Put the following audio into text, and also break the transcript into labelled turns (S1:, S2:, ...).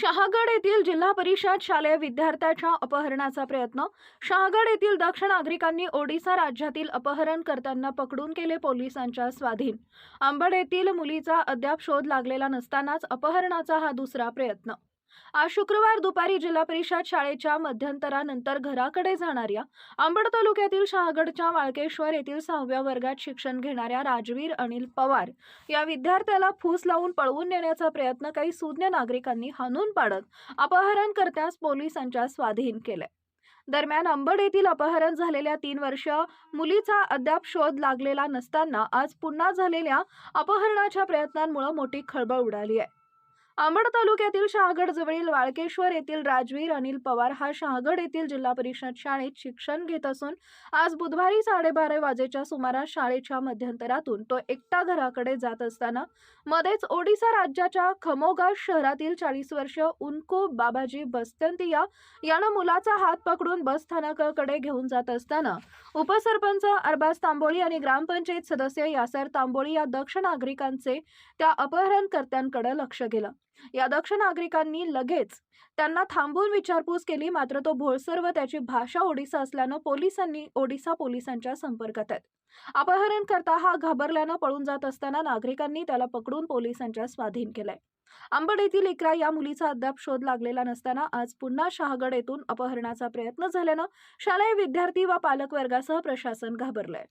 S1: शहागड येथील जिल्हा परिषद शालेय विद्यार्थ्याच्या अपहरणाचा प्रयत्न. शहागड येथील दक्ष नागरिकांनी ओडिसा राज्यातील अपहरण करताना पकडून केले पोलिसांच्या स्वाधीन. आंबड येथील मुलीचा अद्याप शोध लागलेला नसतानाच अपहरणाचा हा दुसरा प्रयत्न. आज शुक्रवार दुपारी जिल्हा परिषद शाळेच्या मध्यंतरानंतर घराकडे जाणाऱ्या अंबड तालुक्यातील शहागडच्या वाळकेश्वर येथील सहाव्या वर्गात शिक्षण घेणाऱ्या राजवीर अनिल पवार या विद्यार्थ्याला फूस लावून पळवून नेण्याचा प्रयत्न काही सुज्ञ नागरिकांनी हाणून पाडत अपहरणकर्त्यास पोलिसांच्या स्वाधीन केले दरम्यान अंबड येथील अपहरण झालेल्या तीन वर्ष मुलीचा अद्याप शोध लागलेला नसताना आज पुन्हा झालेल्या अपहरणाच्या प्रयत्नांमुळे मोठी खळबळ उडाली आहे. अंबड तालुक्यातील शहागड जवळील वाळकेश्वर येथील राजवीर अनिल पवार हा शहागड येथील जिल्हा परिषद शाळेत शिक्षण घेत असून आज बुधवारी साडेबारा वाजेच्या सुमारास शाळेच्या मध्यंतरातून तो एकटा घराकडे जात असताना मध्येच ओडिसा राज्याच्या खमोगा शहरातील चाळीस वर्ष उनको बाबाजी बस्तंतिया यानं मुलाचा हात पकडून बस स्थानकाकडे घेऊन जात असताना उपसरपंच अरबाज तांबोळी आणि ग्रामपंचायत सदस्य यासर तांबोळी या दक्ष नागरिकांचे त्या अपहरणकर्त्यांकडे लक्ष गेलं. या दक्ष नागरिकांनी लगेच त्यांना थांबून विचारपूस केली मात्र तो भोळसर व त्याची भाषा ओडिसा असल्यानं पोलिसांनी ओडिसा पोलिसांच्या संपर्कात आहेत. अपहरणकर्ता हा घाबरल्यानं पळून जात असताना नागरिकांनी त्याला पकडून पोलिसांच्या स्वाधीन केलंय. अंबड येथील इकरा या मुलीचा अद्याप शोध लागलेला नसताना आज पुन्हा शहागड येथून अपहरणाचा प्रयत्न झाल्यानं शालेय विद्यार्थी व पालक वर्गासह प्रशासन घाबरलंय.